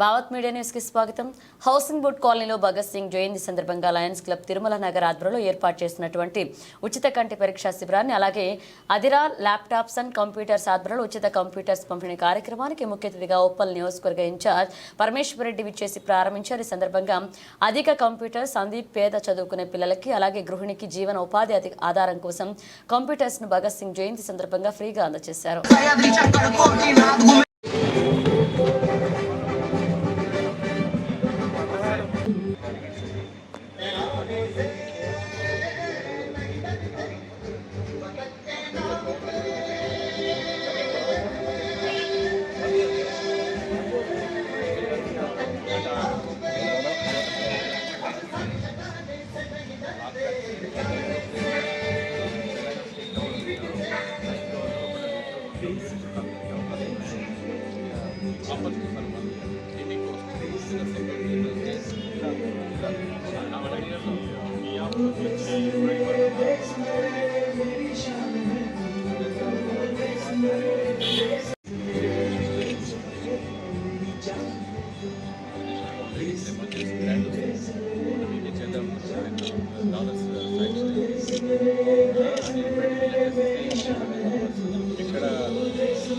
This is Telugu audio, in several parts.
భావత్ మీడియా న్యూస్కి స్వాగతం. హౌసింగ్ బోర్డ్ కాలనీలో భగత్ సింగ్ జయంతి సందర్భంగా లయన్స్ క్లబ్ తిరుమల నగర్ ఆధ్వర్యంలో ఏర్పాటు చేసినటువంటి ఉచిత కంటి పరీక్షా శిబిరాన్ని అలాగే అదిరా ల్యాప్టాప్స్ అండ్ కంప్యూటర్స్ ఆధ్వర్యంలో ఉచిత కంప్యూటర్స్ పంపిణీ కార్యక్రమానికి ముఖ్య అతిథిగా ఉప్పల్ నియోజకవర్గ ఇన్ఛార్జ్ పరమేశ్వర్ రెడ్డి విచ్చేసి ప్రారంభించారు. ఈ సందర్భంగా అధిక కంప్యూటర్ సందీప్ పేద చదువుకునే పిల్లలకి అలాగే గృహిణికి జీవన ఉపాధి ఆధారం కోసం కంప్యూటర్స్ను భగత్ సింగ్ జయంతి సందర్భంగా ఫ్రీగా అందజేశారు.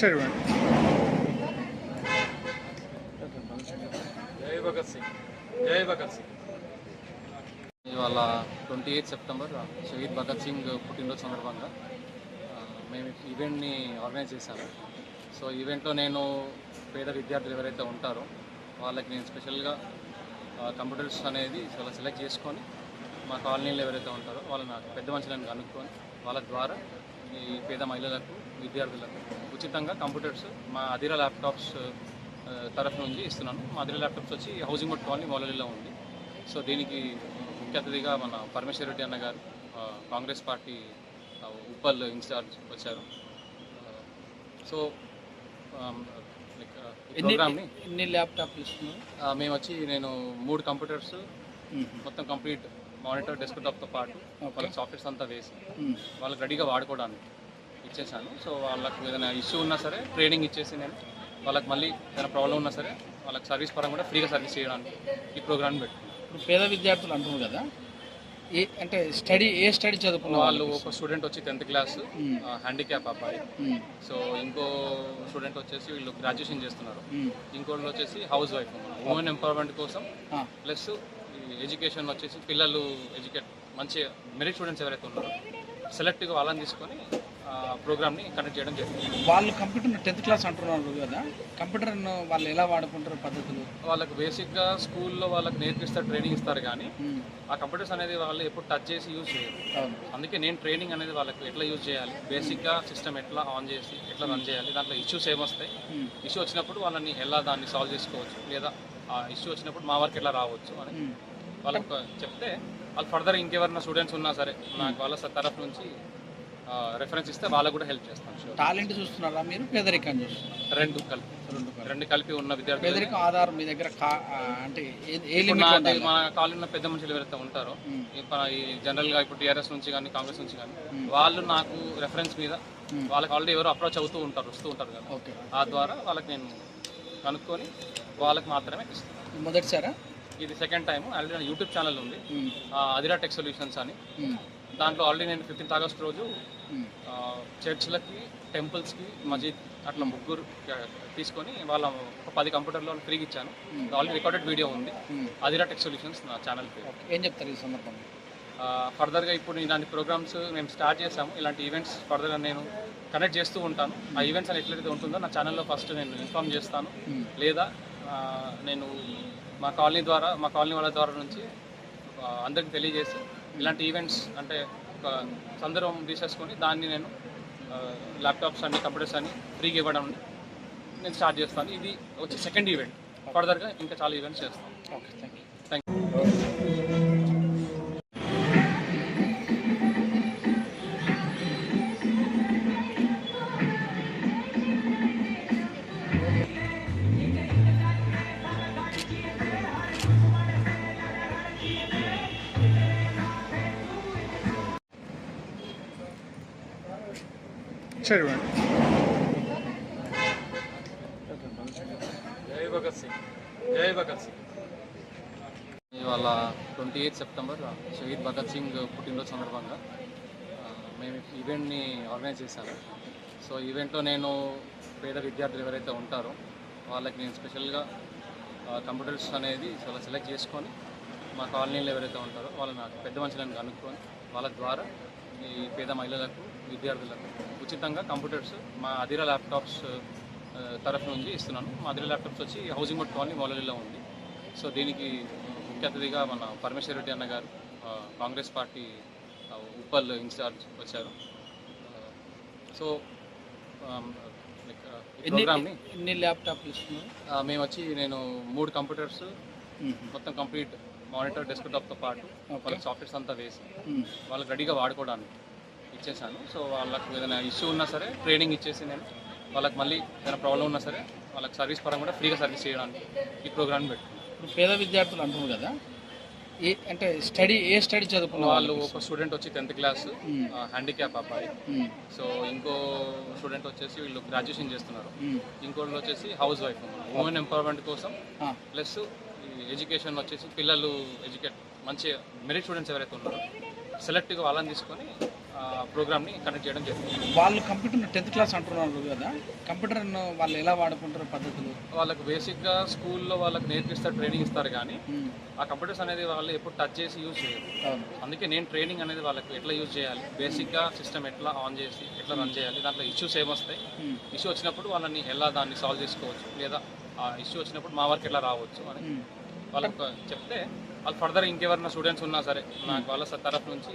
జై భగత్ సింగ్. జై భగత్ సింగ్. ఇవాళ twenty eighth September Shaheed Bhagat Singh పుట్టినరోజు సందర్భంగా మేము ఈవెంట్ని ఆర్గనైజ్ చేశాము. సో ఈవెంట్లో నేను పేద విద్యార్థులు ఎవరైతే ఉంటారో వాళ్ళకి నేను స్పెషల్గా కంప్యూటర్స్ అనేది చాలా సెలెక్ట్ చేసుకొని మా కాలనీలో ఎవరైతే ఉంటారో వాళ్ళని పెద్ద మనుషులను కనుక్కొని వాళ్ళ ద్వారా ఈ పేద మహిళలకు విద్యార్థులకు ఉచితంగా కంప్యూటర్స్ మా అదిరా ల్యాప్టాప్స్ తరఫు నుంచి ఇస్తున్నాను. మా అదిరా ల్యాప్టాప్స్ వచ్చి హౌసింగ్ బోర్డ్ కాలనీ మౌలలిలో ఉంది. సో దీనికి ముఖ్య అతిథిగా మన పరమేశ్వర రెడ్డి అన్న గారు కాంగ్రెస్ పార్టీ ఉప్పల్ ఇన్ఛార్జ్ వచ్చారు. సో ప్రోగ్రామ్ని ఎన్ని ఆ, మేము వచ్చి నేను మూడు కంప్యూటర్స్ మొత్తం కంప్లీట్ మానిటర్ డెస్క్టాప్తో పాటు వాళ్ళకి సాఫ్ట్వేర్స్ అంతా వేసి వాళ్ళకి రెడీగా వాడుకోవడానికి ఇచ్చేసాను సో వాళ్ళకి ఏదైనా ఇష్యూ ఉన్నా సరే ట్రైనింగ్ ఇచ్చేసి నేను వాళ్ళకి మళ్ళీ ఏదైనా ప్రాబ్లం ఉన్నా సరే వాళ్ళకి సర్వీస్ పరంగా కూడా ఫ్రీగా సర్వీస్ చేయడానికి ఈ ప్రోగ్రామ్ పెట్టుకున్నాను ఇప్పుడు పేద విద్యార్థులు అంటున్నారు కదా ఏ అంటే స్టడీ ఏ స్టడీ చదువుకున్న వాళ్ళు? ఒక స్టూడెంట్ వచ్చి టెన్త్ క్లాస్. హ్యాండిక్యాప్ అబ్బాయి. సో ఇంకో స్టూడెంట్ వచ్చేసి వీళ్ళు గ్రాడ్యుయేషన్ చేస్తున్నారు. ఇంకోళ్ళు వచ్చేసి హౌస్ వైఫ్ ఉమెన్ ఎంపవర్మెంట్ కోసం ప్లస్ ఎడ్యుకేషన్ వచ్చేసి పిల్లలు ఎడ్యుకేట్ మంచి మెరిట్ స్టూడెంట్స్ ఎవరైతే ఉన్నారో సెలెక్ట్గా వాళ్ళని తీసుకొని ప్రోగ్రామ్ని కండక్ట్ చేయడం జరిగింది. వాళ్ళు కంప్యూటర్ టెన్త్ క్లాస్ అంటున్నారు కదా కంప్యూటర్ వాళ్ళు ఎలా వాడుకుంటారు పద్ధతులు? వాళ్ళకి బేసిక్గా స్కూల్లో వాళ్ళకి నేర్పిస్తారు ట్రైనింగ్ ఇస్తారు కానీ ఆ కంప్యూటర్స్ అనేది వాళ్ళు ఎప్పుడు టచ్ చేసి యూజ్ చేయరు. అందుకే నేను ట్రైనింగ్ అనేది వాళ్ళకి ఎట్లా యూజ్ చేయాలి బేసిక్గా సిస్టమ్ ఎట్లా ఆన్ చేసి ఎట్లా రన్ చేయాలి దాంట్లో ఇష్యూస్ ఏమొస్తాయి ఇష్యూ వచ్చినప్పుడు వాళ్ళని ఎలా దాన్ని సాల్వ్ చేసుకోవచ్చు? లేదా ఆ ఇష్యూ వచ్చినప్పుడు మా వరకు ఎలా రావచ్చు అని. వాళ్ళకి చెప్తే వాళ్ళు ఫర్దర్ ఇంకెవరైనా స్టూడెంట్స్ ఉన్నా సరే నాకు వాళ్ళ తరఫు నుంచి రెఫరెన్స్ ఇస్తే వాళ్ళకు కూడా హెల్ప్ చేస్తాను టాలెంట్ చూస్తున్నారా మీరు పేదరికాన్ని చూస్తున్నారా రెండు కలిపి రెండు కలిపి. రెండు కలిపి ఉన్న విద్యార్థులు పేదరికం ఆధారం మీ దగ్గర అంటే? మన ఉన్న పెద్ద మనుషులు ఎవరైతే ఉంటారో జనరల్గా ఇప్పుడు టీఆర్ఎస్ నుంచి కానీ కాంగ్రెస్ నుంచి కానీ. వాళ్ళు నాకు రెఫరెన్స్ మీద. వాళ్ళకి ఆల్రెడీ ఎవరు అప్రోచ్ అవుతూ ఉంటారు వస్తూ ఉంటారు కదా ఆ ద్వారా వాళ్ళకి నేను కనుక్కొని వాళ్ళకి మాత్రమే ఇస్తాను మొదటిసారా ఇది సెకండ్ టైం ఆల్రెడీ నా యూట్యూబ్ ఛానల్ ఉంది. అదిరా టెక్ సొల్యూషన్స్ అని. ఉమ్, దాంట్లో ఆల్రెడీ నేను ఫిఫ్టీన్త్ ఆగస్ట్ రోజు ఆ, చర్చ్లకి టెంపుల్స్కి మజీద్ అట్లా ముగ్గురు తీసుకొని వాళ్ళ ఒక పది కంప్యూటర్లో ఫ్రీగా ఇచ్చాను. Hmm. ఆల్రెడీ రికార్డెడ్ వీడియో ఉంది. అదిరా టెక్ సొల్యూషన్స్ నా ఛానల్. ఏం చెప్తారు ఈ సందర్భంగా ఫర్దర్గా ఇప్పుడు ఇలాంటి ప్రోగ్రామ్స్ మేము స్టార్ట్ చేసాము ఇలాంటి ఈవెంట్స్ ఫర్దర్గా నేను కనెక్ట్ చేస్తూ ఉంటాను. ఆ ఈవెంట్స్ అని ఎట్లయితే ఉంటుందో నా ఛానల్లో ఫస్ట్ నేను ఇన్ఫామ్ చేస్తాను. లేదా నేను మా కాలనీ ద్వారా మా కాలనీ వాళ్ళ ద్వారా నుంచి అందరికి తెలియజేసి ఇలాంటి ఈవెంట్స్ అంటే ఒక సందర్భం తీసేసుకొని దాన్ని నేను ల్యాప్టాప్స్ అన్ని కంప్యూటర్స్ అన్ని ఫ్రీగా ఇవ్వడం నేను స్టార్ట్ చేస్తాను. ఇది వచ్చి సెకండ్ ఈవెంట్ ఫర్దర్గా ఇంకా చాలా ఈవెంట్స్ చేస్తాను. Okay thank you thank you సరే జై భగత్ సింగ్. జై భగత్ సింగ్. ఇవాళ twenty eighth September Shaheed Bhagat Singh పుట్టినరోజు సందర్భంగా మేము ఈవెంట్ని ఆర్గనైజ్ చేశాను సో ఈవెంట్లో నేను పేద విద్యార్థులు ఎవరైతే ఉంటారో వాళ్ళకి నేను స్పెషల్గా కంప్యూటర్స్ అనేది చాలా సెలెక్ట్ చేసుకొని మా కాలనీలో ఎవరైతే ఉంటారో వాళ్ళని నాకు పెద్ద మనుషులను కనుక్కొని వాళ్ళ ద్వారా ఈ పేద మహిళలకు విద్యార్థులకు ఉచితంగా కంప్యూటర్స్ మా అదిరా ల్యాప్టాప్స్ తరఫు నుంచి ఇస్తున్నాను. మా అదిరా ల్యాప్టాప్స్ వచ్చి హౌసింగ్ బోర్డ్ కాలనీ మౌలలిలో ఉంది. సో దీనికి ముఖ్య అతిథిగా మన పరమేశ్వర రెడ్డి అన్న గారు కాంగ్రెస్ పార్టీ ఉప్పల్ ఇన్ఛార్జ్ వచ్చారు. సో ఎన్ని ప్రోగ్రామ్ని ఎన్ని ల్యాప్టాప్లు ఇస్తున్నారు? మేము వచ్చి నేను మూడు కంప్యూటర్స్ మొత్తం కంప్లీట్ మానిటర్ డెస్క్టాప్తో పాటు వాళ్ళకి సాఫ్ట్వేర్స్ అంతా వేసి వాళ్ళకి రెడీగా వాడుకోవడానికి ఇచ్చేసాను సో వాళ్ళకి ఏదైనా ఇష్యూ ఉన్నా సరే ట్రైనింగ్ ఇచ్చేసి నేను వాళ్ళకి మళ్ళీ ఏదైనా ప్రాబ్లం ఉన్నా సరే వాళ్ళకి సర్వీస్ పరంగా కూడా ఫ్రీగా సర్వీస్ చేయడానికి ఈ ప్రోగ్రామ్ పెట్టుకున్నాను ఇప్పుడు పేద విద్యార్థులు అంటున్నారు కదా ఏ అంటే స్టడీ ఏ స్టడీ చదువుకున్న వాళ్ళు? ఒక స్టూడెంట్ వచ్చి టెన్త్ క్లాస్ హ్యాండిక్యాప్ అబ్బాయి. సో ఇంకో స్టూడెంట్ వచ్చేసి వీళ్ళు గ్రాడ్యుయేషన్ చేస్తున్నారు. ఇంకోళ్ళు వచ్చేసి హౌస్ వైఫ్ ఉమెన్ ఎంపవర్మెంట్ కోసం ప్లస్ ఎడ్యుకేషన్ వచ్చేసి పిల్లలు ఎడ్యుకేట్ మంచి మెరిట్ స్టూడెంట్స్ ఎవరైతే ఉన్నారో సెలెక్ట్గా వాళ్ళని తీసుకొని ప్రోగ్రామ్ని కండక్ట్ చేయడం జరిగింది. వాళ్ళు కంప్యూటర్ టెన్త్ క్లాస్ అంటున్నారు కదా కంప్యూటర్ వాళ్ళు ఎలా వాడుకుంటారు పద్ధతులు? వాళ్ళకి బేసిక్గా స్కూల్లో వాళ్ళకి నేర్పిస్తారు ట్రైనింగ్ ఇస్తారు కానీ ఆ కంప్యూటర్స్ అనేది వాళ్ళు ఎప్పుడు టచ్ చేసి యూజ్ చేయరు. అందుకే నేను ట్రైనింగ్ అనేది వాళ్ళకి ఎట్లా యూజ్ చేయాలి బేసిక్గా సిస్టమ్ ఎట్లా ఆన్ చేసి ఎట్లా రన్ చేయాలి దాంట్లో ఇష్యూస్ ఏమొస్తాయి ఇష్యూ వచ్చినప్పుడు వాళ్ళని ఎలా దాన్ని సాల్వ్ చేసుకోవచ్చు లేదా ఆ ఇష్యూ వచ్చినప్పుడు మా వరకు ఎలా రావచ్చు అని వాళ్ళకి చెప్తే వాళ్ళు ఫర్దర్ ఇంకెవరైనా స్టూడెంట్స్ ఉన్నా సరే నాకు వాళ్ళ తరఫు నుంచి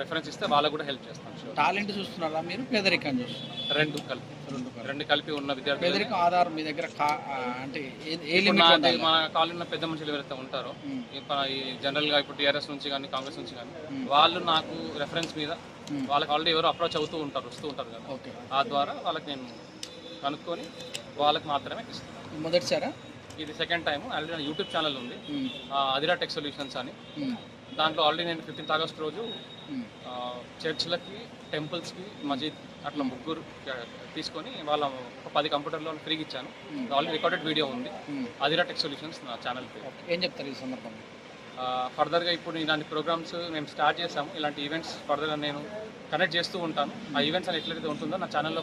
రెఫరెన్స్ ఇస్తే వాళ్ళకు కూడా హెల్ప్ చేస్తాను షూర్ టాలెంట్ చూస్తున్నారా మీరు? పేదరికాన్ని చూస్తున్నారా? రెండు కలిపి రెండు కలిపి. రెండు కలిపి ఉన్న విద్యార్థులు పేదరికం ఆధారం మీ దగ్గర అంటే ఏ-? మన కాలనీ ఉన్న పెద్ద మనుషులు ఎవరైతే ఉంటారో జనరల్గా ఇప్పుడు టీఆర్ఎస్ నుంచి కానీ కాంగ్రెస్ నుంచి కానీ. వాళ్ళు నాకు రెఫరెన్స్ మీద. వాళ్ళకి ఆల్రెడీ ఎవరు అప్రోచ్ అవుతూ ఉంటారు వస్తూ ఉంటారు కదా. ఓకే. ఆ ద్వారా వాళ్ళకి నేను కనుక్కొని వాళ్ళకి మాత్రమే ఇస్తాను మొదటిసారా? ఇది second time already YouTube channel ఉంది. అదిరా టెక్ సొల్యూషన్స్ అని. దాంట్లో ఆల్రెడీ నేను ఫిఫ్టీన్త్ ఆగస్ట్ రోజు చర్చ్లకి టెంపుల్స్కి మజీద్ అట్లా ముగ్గురు తీసుకొని వాళ్ళ ఒక పది కంప్యూటర్లో ఫ్రీగా ఇచ్చాను. ఆల్రెడీ రికార్డెడ్ వీడియో ఉంది. అదిరా టెక్ సొల్యూషన్స్ నా ఛానల్. ఏం చెప్తారు ఈ సందర్భంగా ఆ, ఫర్దర్గా ఇప్పుడు ఇలాంటి ప్రోగ్రామ్స్ మేము స్టార్ట్ చేసాము ఇలాంటి ఈవెంట్స్ ఫర్దర్గా నేను కనెక్ట్ చేస్తూ ఉంటాను. ఆ ఈవెంట్స్ అని ఎట్లయితే ఉంటుందో నా ఛానల్లో